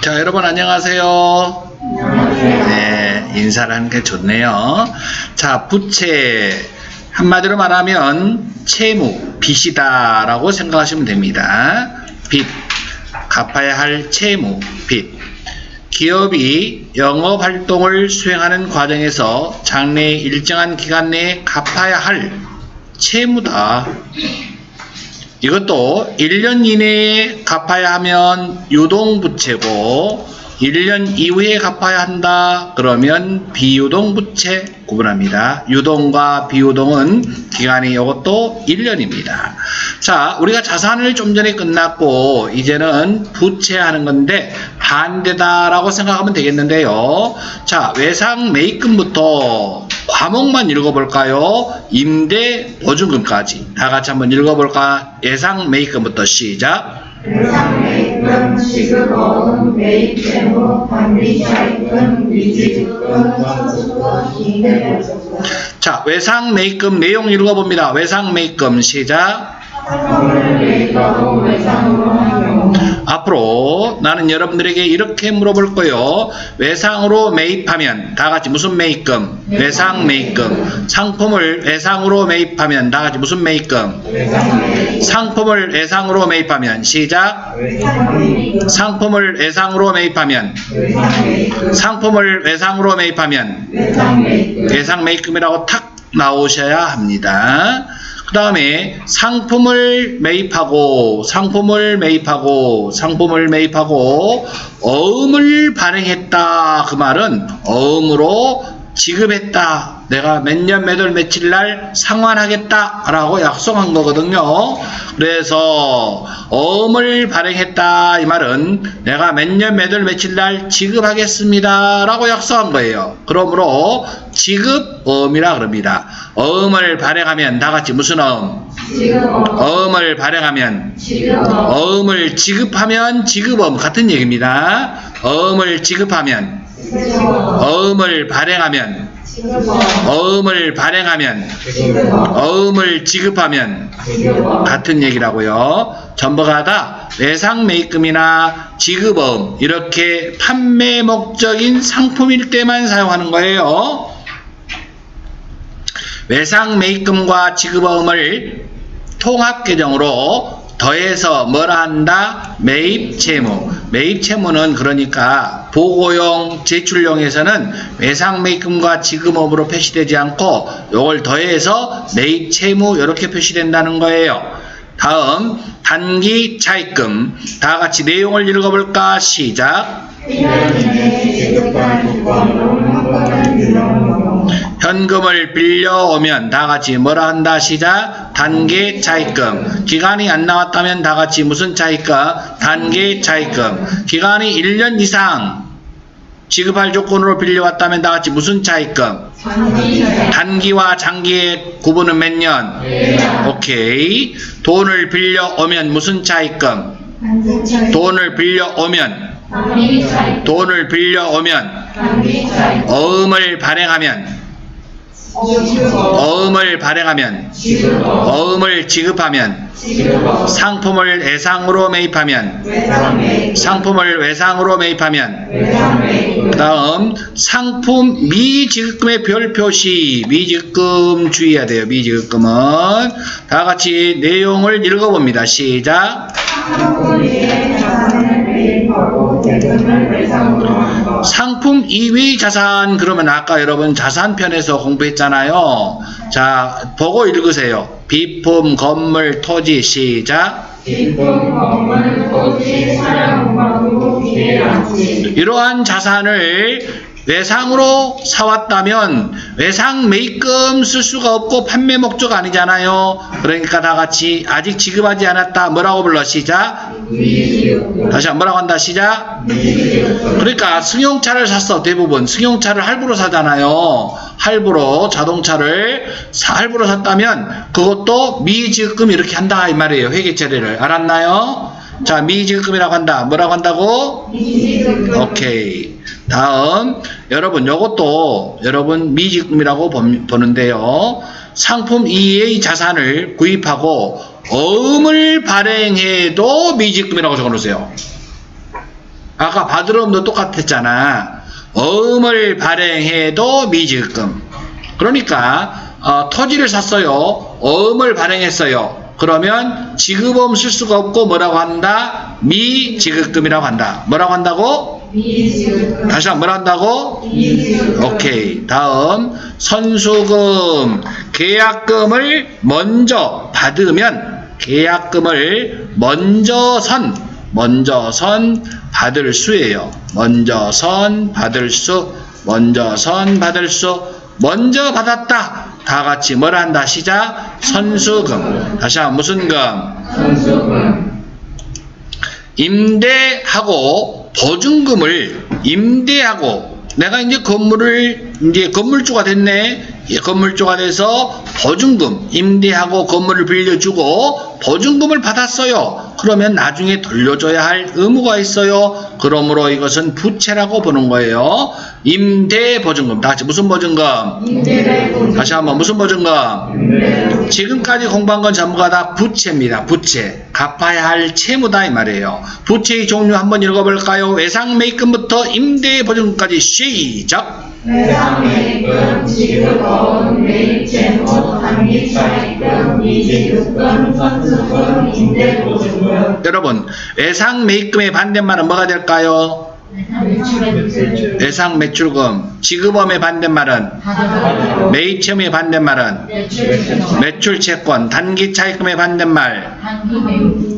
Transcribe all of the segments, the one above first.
자, 여러분 안녕하세요. 네, 인사를 하는 게 좋네요. 자, 부채. 한마디로 말하면 채무, 빚이다라고 생각하시면 됩니다. 빚. 갚아야 할 채무, 빚. 기업이 영업 활동을 수행하는 과정에서 장래 일정한 기간 내에 갚아야 할 채무다. 이것도 1년 이내에 갚아야 하면 유동부채고 1년 이후에 갚아야 한다 그러면 비유동부채 구분합니다. 유동과 비유동은 기간이 이것도 1년입니다. 자 우리가 자산을 좀 전에 끝났고 이제는 부채하는 건데 반대다라고 생각하면 되겠는데요. 자 외상 매입금부터 과목만 읽어볼까요? 임대 보증금까지 다 같이 한번 읽어볼까? 예상 매입금부터 시작. 대상 매입금, 지급어음, 매입 채무, 반비 차입금, 미지급금, 선수금, 임대 보증금. 자, 외상 매입금 내용 읽어봅니다. 외상 매입금 시작. 외상으로 한 경우 앞으로 나는 여러분들에게 이렇게 물어볼 거예요. 외상으로 매입하면 다 같이 무슨 매입금? 외상 매입금. 상품을 외상으로 매입하면 다 같이 무슨 매입금? 상품을 외상으로 매입하면 시작. 상품을 외상으로 매입하면 상품을 외상으로 매입하면 외상 매입금이라고 탁 나오셔야 합니다. 그 다음에 상품을 매입하고 상품을 매입하고 상품을 매입하고 어음을 발행했다. 그 말은 어음으로 지급했다. 내가 몇 년 몇 월 며칠 날 상환하겠다. 라고 약속한 거거든요. 그래서 어음을 발행했다. 이 말은 내가 몇 년 몇 월 며칠 날 지급하겠습니다. 라고 약속한 거예요. 그러므로 지급어음이라 그럽니다. 어음을 발행하면 다 같이 무슨 어음? 어음을 발행하면 어음을 지급하면 지급어음 같은 얘기입니다. 어음을 지급하면 지급 어음, 어음을 발행하면 어음을 발행하면 어음을 지급하면 같은 얘기라고요. 전부가 다 외상 매입금이나 지급어음 이렇게 판매 목적인 상품일 때만 사용하는 거예요. 외상 매입금과 지급어음을 통합 계정으로 더해서 뭐라 한다? 매입 채무. 매입 채무는 그러니까 보고용, 제출용에서는 외상 매입금과 지급업으로 표시되지 않고 요걸 더해서 매입 채무 이렇게 표시된다는 거예요. 다음 단기 차입금. 다 같이 내용을 읽어볼까? 시작. 현금을 빌려오면 다 같이 뭐라 한다? 시작. 단계 차입금. 기간이 안 나왔다면 다 같이 무슨 차입금? 단계 차입금. 기간이 1년 이상 지급할 조건으로 빌려왔다면 다 같이 무슨 차입금? 단기와 장기의 구분은 몇 년? 오케이. 돈을 빌려오면 무슨 차입금? 돈을 빌려오면 돈을 빌려오면 어음을 발행하면 어음, 어음을 발행하면 어음을 지급하면 상품을 외상으로 매입하면 상품을 외상으로 매입하면 그 다음 상품 미지급금의 별 표시 미지급금 주의해야 돼요. 미지급금은 다 같이 내용을 읽어봅니다. 시작 상품 위에 자산을 매입하고 대금을 외상으로 한 것. 상품 이외의 자산 그러면 아까 여러분 자산편에서 공부했잖아요 자 보고 읽으세요 비품 건물 토지 시작. 이러한 자산을 외상으로 사왔다면 외상 매입금 쓸 수가 없고 판매 목적 아니잖아요. 그러니까 다 같이 아직 지급하지 않았다. 뭐라고 불러 시작. 다시 한번 뭐라고 한다 시작. 그러니까 승용차를 샀어 대부분 승용차를 할부로 사잖아요. 할부로 자동차를 사- 할부로 샀다면 그것도 미지급금 이렇게 한다 이 말이에요. 회계 처리를 알았나요? 자 미지급금이라고 한다. 뭐라고 한다고? 미지급금, 오케이. 다음 여러분 요것도 여러분 미지급이라고 보- 보는데요. 상품 이외의 자산을 구입하고 어음을 발행해도 미지급이라고 적어놓으세요. 아까 받으러움도 똑같았잖아. 어음을 발행해도 미지급금. 그러니까 어, 토지를 샀어요. 어음을 발행했어요. 그러면 지급음 쓸 수가 없고 뭐라고 한다? 미지급금이라고 한다. 뭐라고 한다고? 미지급금 다시 한번 뭐라 한다고? 미지급금 오케이. 다음 선수금 계약금을 먼저 받으면 계약금을 먼저 선 먼저 선 받을 수예요. 먼저 선 받을 수 먼저 선 받을 수 먼저 받았다. 다 같이 뭐라 한다. 시작. 선수금. 다시 한번 무슨 금? 선수금 임대하고 보증금을 임대하고 내가 이제 건물을 이제 건물주가 됐네. 이 건물주가 돼서 보증금 임대하고 건물을 빌려주고 보증금을 받았어요. 그러면 나중에 돌려줘야 할 의무가 있어요. 그러므로 이것은 부채라고 보는 거예요. 임대 보증금. 다 같이 무슨 보증금? 임대를 보증 다시 한번 무슨 보증금? 임대를 지금까지 공부한 건 전부가 다 부채입니다. 부채. 갚아야 할 채무다 이 말이에요. 부채의 종류 한번 읽어볼까요? 외상 매입금부터 임대 보증금까지 시작. 회상매입금 지급어음 매입채무 단기차입금 미지급금 선수금 임대보증금 여러분, 외상 매입금의 반대말은 뭐가 될까요? 외상 매출금. 지급업의 반대말은 매입 채무의 반대말은 매출 채권. 단기 차입금의 반대말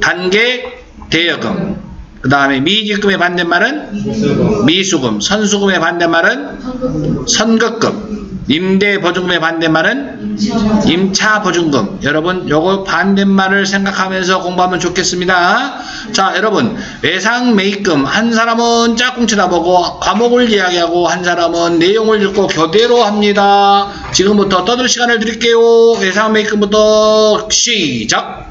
단계 대여금. 그 다음에 미지급의 반대말은 미수금. 선수금의 반대말은 선급금. 임대 보증금의 반대말은 임차 보증금. 여러분, 요거 반대말을 생각하면서 공부하면 좋겠습니다. 자, 여러분, 외상 매입금. 한 사람은 짝꿍 쳐다보고 과목을 이야기하고 한 사람은 내용을 읽고 교대로 합니다. 지금부터 떠들 시간을 드릴게요. 외상 매입금부터 시작.